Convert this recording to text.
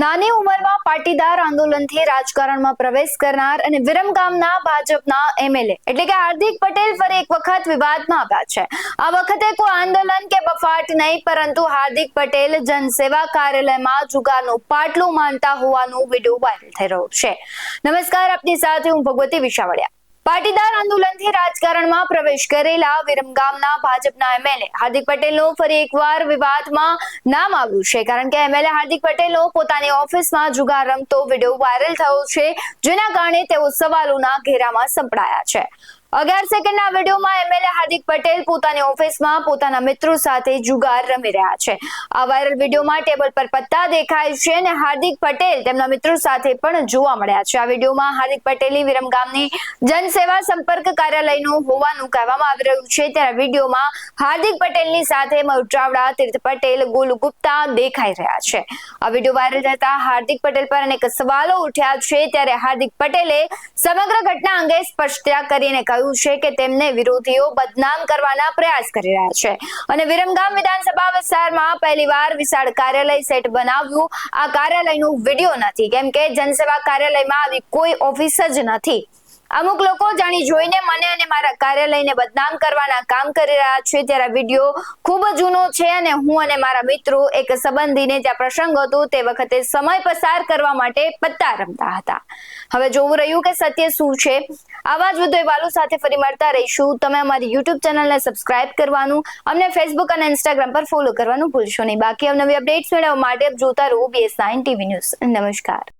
નાની ઉંમરમાં પાટીદાર આંદોલનથી રાજકારણમાં પ્રવેશ કરનાર અને વિરમગામના ભાજપના એમએલએ એટલે કે હાર્દિક પટેલ ફરી એક વખત વિવાદમાં આવ્યા છે. આ વખતે કોઈ આંદોલન કે બફાટ નહીં, પરંતુ હાર્દિક પટેલ જનસેવા કાર્યાલયમાં જુગારનું પાટલું માનતા હોવાનું વીડિયો વાયરલ થઈ રહ્યો છે. નમસ્કાર, આપની સાથે હું ભગવતી વિશાવડિયા. પાટીદાર આંદોલનથી રાજકારણમાં પ્રવેશ કરેલા વિરમગામના ભાજપના એમએલએ હાર્દિક પટેલનું ફરી એકવાર વિવાદમાં નામ આવ્યું છે. કારણ કે એમએલએ હાર્દિક પટેલનો પોતાની ઓફિસમાં જુગાર રમતો વીડિયો વાયરલ થયો છે, જેના કારણે તેઓ સવાલોના ઘેરામાં સંપડાયા છે. અગિયાર સેકન્ડના વિડીયોમાં એમએલએ હાર્દિક પટેલ પોતાની ઓફિસમાં પોતાના મિત્રો સાથે જુગાર રમી રહ્યા છે. આ વાયરલ વિડીયોમાં ટેબલ પર પત્તા દેખાય છે અને હાર્દિક પટેલ તેમના મિત્રો સાથે પણ જોવા મળ્યા છે. આ વિડીયોમાં હાર્દિક પટેલની વિરમગામની જનસેવા સંપર્ક કાર્યાલયનું હોવાનું કહેવામાં આવી રહ્યું છે. ત્યારે વિડીયોમાં હાર્દિક પટેલની સાથે મયુર ચાવડા તીર્થ પટેલ, ગોલુ ગુપ્તા દેખાઈ રહ્યા છે. આ વીડિયો વાયરલ થતા હાર્દિક પટેલ પર અનેક સવાલો ઉઠ્યા છે. ત્યારે હાર્દિક પટેલે સમગ્ર ઘટના અંગે સ્પષ્ટતા કરીને કહ્યું છે કે તેમને વિરોધીઓ બદનામ કરવાના પ્રયાસ કરી રહ્યા છે. અને વિરમગામ વિધાનસભા વિસ્તારમાં પહેલીવાર વિશાળ કાર્યાલય સેટ બનાવ્યું. આ કાર્યાલયનું વીડિયો નથી. કેમ કે જનસેવા કાર્યાલયમાં આવી કોઈ ઓફિસ જ નથી. અમુક લોકો જાણી જોઈને મને અને મારા કાર્યાલયને બદનામ કરવાના કામ કરી રહ્યા છે ત્યારે વીડિયો ખૂબ જૂનો છે અને હું અને મારા મિત્રો એક સંબંધીને જ્યાં પ્રસંગ હતો તે વખતે સમય પસાર કરવા માટે પત્તા રમતા હતા. હવે જોવું રહ્યું કે સત્ય શું છે? આવા જ વધુ સાથે ફરી મળતા રહીશું. તમે અમારી યુટ્યુબ ચેનલને સબસ્ક્રાઇબ કરવાનું, અમને ફેસબુક અને ઇન્સ્ટાગ્રામ પર ફોલો કરવાનું ભૂલશો નહીં. બાકી નવી અપડેટ્સ મેળવવા માટે જોતા રહો બીએસ નાઇન ટીવી ન્યૂઝ નમસ્કાર.